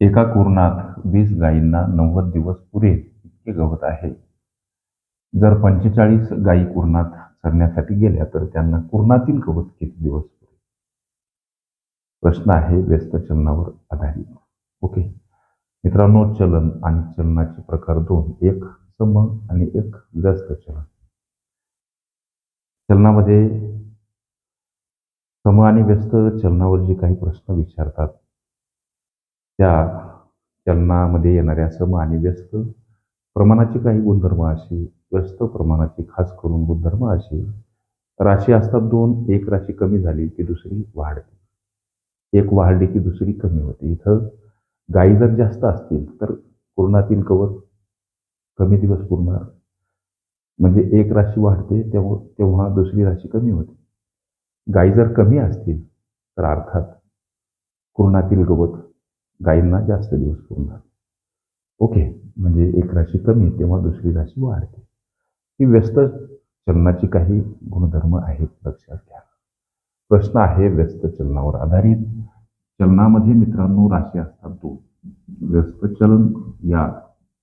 एका कुरणात वीस गायींना नव्वद दिवस पुरेल इतके गवत आहे. जर पंचेचाळीस गायी कुरणात चरण्यासाठी गेल्या तर त्यांना कुरणातील गवत किती दिवस पुरेल प्रश्न आहे व्यस्त चलनावर आधारित. ओके. मित्रांनो चलन आणि चलनाचे प्रकार दोन एक सम आणि एक व्यस्त चलन. चलनामध्ये सम आणि व्यस्त चलनावर जे काही प्रश्न विचारतात त्या चलनामध्ये येणाऱ्या सम आणि व्यस्त प्रमाणाची काही गुणधर्म अशी व्यस्त प्रमाणाची खास करून गुणधर्म अशी राशी असतात दोन. एक राशी कमी झाली की दुसरी वाढते. एक वाढली की दुसरी कमी होते. इथं गायी जर जास्त असतील तर पूर्णातील गवत कमी दिवस पुरणार म्हणजे एक राशी वाढते तेव्हा तेव्हा दुसरी राशी कमी होते. गायी जर कमी असतील तर अर्थात कुरणातील गवत गायींना जास्त दिवस पुरणार ओके म्हणजे एक राशी कमी तेव्हा दुसरी राशी वाढते. ही व्यस्त चलनाची काही गुणधर्म आहेत लक्षात घ्या. प्रश्न आहे व्यस्त चलनावर आधारित. चलनामध्ये मित्रांनो राशी असतात दोन. व्यस्त चलन या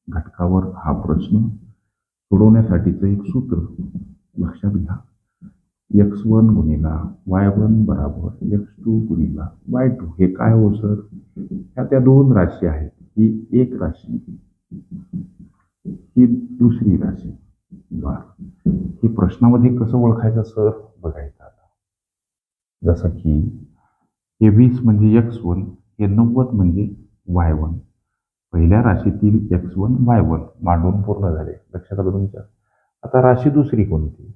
घटकावर हा प्रश्न सोडवण्यासाठीचं एक सूत्र लक्षात घ्या. एक्स वन गुणिला वाय वन बराबर एक्स टू गुणिला वाय टू हे काय हो सर ह्या त्या दोन राशी आहेत. ही एक राशी ही दुसरी राशी. बर. हे प्रश्नामध्ये कसं ओळखायचं सर बघायचं आता. जसं की हे वीस म्हणजे एक्स वन हे नव्वद म्हणजे वाय वन पहिल्या राशीतील एक्स वन वाय वन मांडून पूर्ण झाले. लक्षात आलं तुमच्या? आता राशी दुसरी कोणती?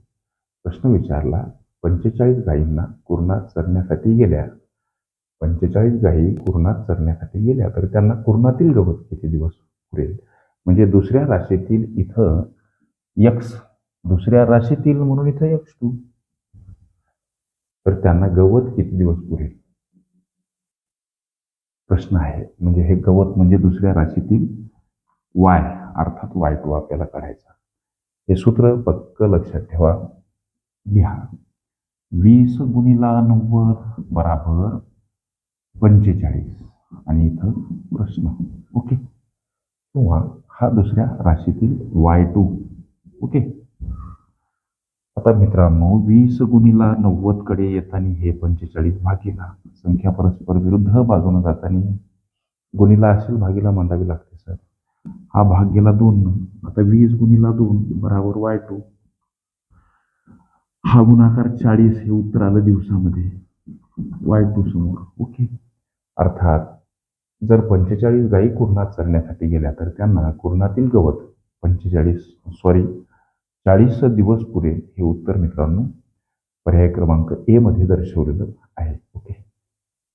प्रश्न विचारला पंचेचाळीस गायींना कुरणात चरण्यासाठी गेल्या. पंचेचाळीस गायी कुरणात चरण्यासाठी गेल्या तर त्यांना कुरणातील गवत किती दिवस पुरेल? म्हणजे दुसऱ्या राशीतील इथं यक्स दुसऱ्या राशीतील म्हणून इथं यक्ष टू तर त्यांना गवत किती दिवस पुरेल? प्रश्न आहे. म्हणजे हे गवत म्हणजे दुसऱ्या राशीतील वाय अर्थात वाय टू आपल्याला काढायचा. हे सूत्र पक्क लक्षात ठेवा. लिहा वीस गुणिला नव्वद बराबर पंचेचाळीस. आणि इथं प्रश्न. ओके. किंवा हा दुसऱ्या राशीतील वाय टू. ओके. आता मित्रांनो वीस गुणिला नव्वदकडे येताना हे पंचेचाळीस भागीला. संख्या परस्पर विरुद्ध बाजूने जाताना गुणिला असेल भागीला मांडावी लागते सर. हा भाग गेला दोन. आता वीस गुणिला दोन बराबर वाय टू. हा गुणाकार चाळीस हे उत्तर आलं दिवसामध्ये. वाय टू समोर. ओके. अर्थात जर पंचेचाळीस गायी कुरणात चरण्यासाठी गेल्या तर त्यांना कुरणातील गवत पंचेचाळीस सॉरी चाळीस दिवस पुरेल हे उत्तर मित्रांनो पर्याय क्रमांक ए मध्ये दर्शवलेलं आहे. ओके.